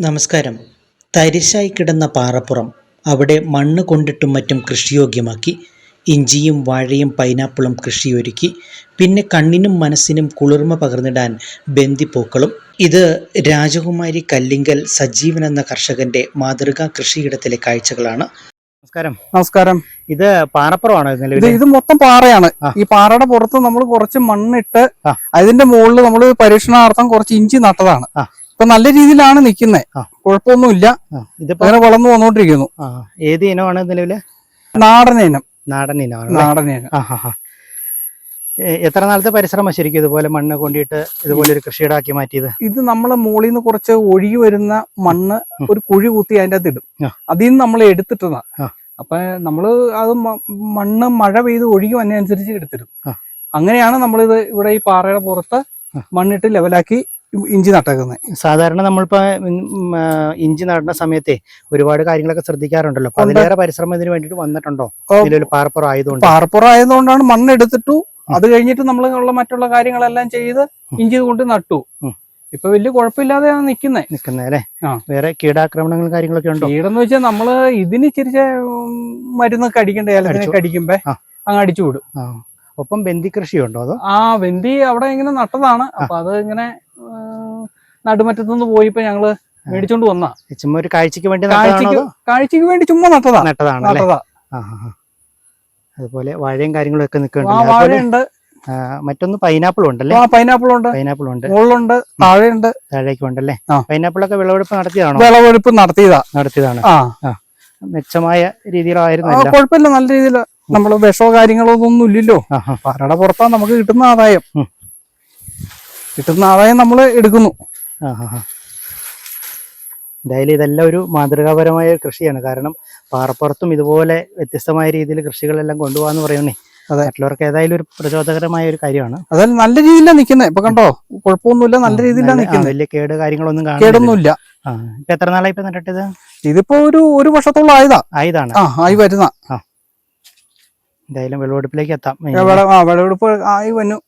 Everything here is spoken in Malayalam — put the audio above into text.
നമസ്കാരം. തരിശായി കിടന്ന പാറപ്പുറം അവിടെ മണ്ണ് കൊണ്ടിട്ടും മറ്റും കൃഷിയോഗ്യമാക്കി ഇഞ്ചിയും വാഴയും പൈനാപ്പിളും കൃഷിയൊരുക്കി. പിന്നെ കണ്ണിനും മനസ്സിനും കുളിർമ പകർന്നിടാൻ ബന്ദിപ്പൂക്കളും. ഇത് രാജകുമാരി കല്ലിങ്കൽ സജീവൻ എന്ന കർഷകന്റെ മാതൃകാ കൃഷിയിടത്തിലെ കാഴ്ചകളാണ്. നമസ്കാരം. നമസ്കാരം. ഇത് പാറപ്പുറമാണോ ഇത് ഇത് മൊത്തം പാറയാണ്. ഈ പാറയുടെ പുറത്ത് നമ്മൾ കുറച്ച് മണ്ണിട്ട്. അതിന്റെ മുകളിൽ നമ്മൾ പരീക്ഷണാർത്ഥം കുറച്ച് ഇഞ്ചി നട്ടതാണ്. ഇപ്പൊ നല്ല രീതിയിലാണ് നിൽക്കുന്നത്. കുഴപ്പമൊന്നുമില്ല ഇതിപ്പോ അങ്ങനെ വളർന്നു വന്നോണ്ടിരിക്കുന്നു. ഏത് ഇനമാണ് നിലവിൽ? നാടൻ ഇനം. നാടൻ ഇനമാണ് നാടൻ ഇനം. എത്ര നാളത്തെ പരിശ്രമം ശരിക്കും ഇതുപോലെ മണ്ണ് കൊണ്ടിട്ട് ഇതുപോലെ ഒരു കൃഷിയിടാക്കി മാറ്റിയത്? ഇത് നമ്മളെ മുകളിൽ നിന്ന് കുറച്ച് ഒഴുകി വരുന്ന മണ്ണ് ഒരു കുഴി കുത്തി അതിന്റെ അകത്ത് ഇടും. അതിൽ നിന്ന് നമ്മൾ എടുത്തിട്ടതാ. അപ്പൊ നമ്മൾ അത് മണ്ണ് മഴ പെയ്ത് ഒഴുകി വന്നതനുസരിച്ച് എടുത്തിടും. അങ്ങനെയാണ് നമ്മളിത് ഇവിടെ ഈ പാറയുടെ പുറത്ത്. മണ്ണിട്ട് ലെവലാക്കി ഇഞ്ചി നട്ടേക്കുന്നത് സാധാരണ നമ്മളിപ്പോ ഇഞ്ചി നടുന്ന സമയത്തെ ഒരുപാട് കാര്യങ്ങളൊക്കെ ശ്രദ്ധിക്കാറുണ്ടല്ലോ. അപ്പൊ. അതിലേറെ പരിശ്രമം ഇതിന് വേണ്ടിട്ട് വന്നിട്ടുണ്ടോ? ഇതിലൊരു പാർപ്പുറം ആയതുകൊണ്ട്. പാർപ്പുറം ആയതുകൊണ്ടാണ് മണ്ണ് എടുത്തിട്ടു അത് കഴിഞ്ഞിട്ട് നമ്മൾ ഉള്ള മറ്റുള്ള കാര്യങ്ങളെല്ലാം ചെയ്ത് ഇഞ്ചി കൊണ്ട് നട്ടു. ഇപ്പൊ വലിയ കുഴപ്പമില്ലാതെയാണ് നിക്കുന്നത് നിൽക്കുന്നത് അല്ലേ. വേറെ കീടാക്രമണങ്ങളും കാര്യങ്ങളൊക്കെ ഉണ്ടോ? കീടെന്ന് വെച്ചാൽ നമ്മൾ ഇതിന് ഇച്ചിരി മരുന്നൊക്കെ അടിക്കണ്ട? ഏലത്തിനൊക്കെ. അടിക്കുമ്പോ അങ്ങ് അടിച്ചു വിടും. ഒപ്പം ബന്ദി കൃഷിയുണ്ടോ അതോ? ആ വെന്തി അവിടെ ഇങ്ങനെ നട്ടതാണ്. അപ്പൊ അത് ഇങ്ങനെ ആ, നടുമറ്റത്തുനിന്ന് പോയിപ്പോ ഞങ്ങൾ മേടിച്ചോണ്ട് വന്നാ. ചുമ്മാ ഒരു കാഴ്ചക്ക് വേണ്ടി കാഴ്ചക്ക് വേണ്ടി ചുമ്മാ നട്ടതാ. നട്ടതാണ് നട്ടതാ. അതുപോലെ വാഴയും കാര്യങ്ങളും ഒക്കെ നിൽക്കുന്നുണ്ട് വാഴയുണ്ട്. മറ്റൊന്ന് പൈനാപ്പിൾ ഉണ്ടല്ലേ? പൈനാപ്പിൾ ഉണ്ട്. പൈനാപ്പിൾ ഉണ്ട്. മുകളിലുണ്ട് താഴെയുണ്ട്. താഴേക്ക് ഉണ്ടല്ലേ. പൈനാപ്പിൾ ഒക്കെ വിളവെടുപ്പ് നടത്തിയതാണോ? വിളവെടുപ്പ് നടത്തിയതാ. നടത്തിയതാണ്. ആ. മെച്ചമായ രീതിയിലായിരുന്നു കുഴപ്പമില്ല. നല്ല രീതിയിൽ നമ്മൾ വിഷമോ കാര്യങ്ങളോ ഒന്നും ഇല്ലല്ലോ. പാറയുടെ പുറത്താ നമുക്ക് കിട്ടുന്ന ആദായം. കിട്ടുന്ന ആദായം നമ്മൾ എടുക്കുന്നു. ആ. എന്തായാലും ഇതെല്ലാം ഒരു മാതൃകാപരമായ കൃഷിയാണ്. കാരണം പാറപ്പുറത്തും ഇതുപോലെ വ്യത്യസ്തമായ രീതിയിൽ കൃഷികളെല്ലാം കൊണ്ടുപോകാന്ന് പറയുന്നേ അതെ. മറ്റുള്ളവർക്ക് ഏതായാലും ഒരു പ്രചോദകരമായ ഒരു കാര്യമാണ്. അതായത് നല്ല രീതിയിലാണ് നിൽക്കുന്നത്. ഇപ്പൊ കണ്ടോ? കുഴപ്പമൊന്നുമില്ല നല്ല രീതിയിലാണ് നിൽക്കുന്നത്. വലിയ കേട് കാര്യങ്ങളൊന്നും കേടൊന്നുമില്ല. ഇപ്പൊ എത്ര നാളായി ഇപ്പൊ നട്ടിട്ടത് ഇതിപ്പോ ഒരു ഒരു വർഷത്തോളം ആയതാ. ആയതാണ്. ആ ആയി വരുന്ന. എന്തായാലും വിളവെടുപ്പിലേക്ക് എത്താം. വിളവെടുപ്പ് ആയി വന്നു.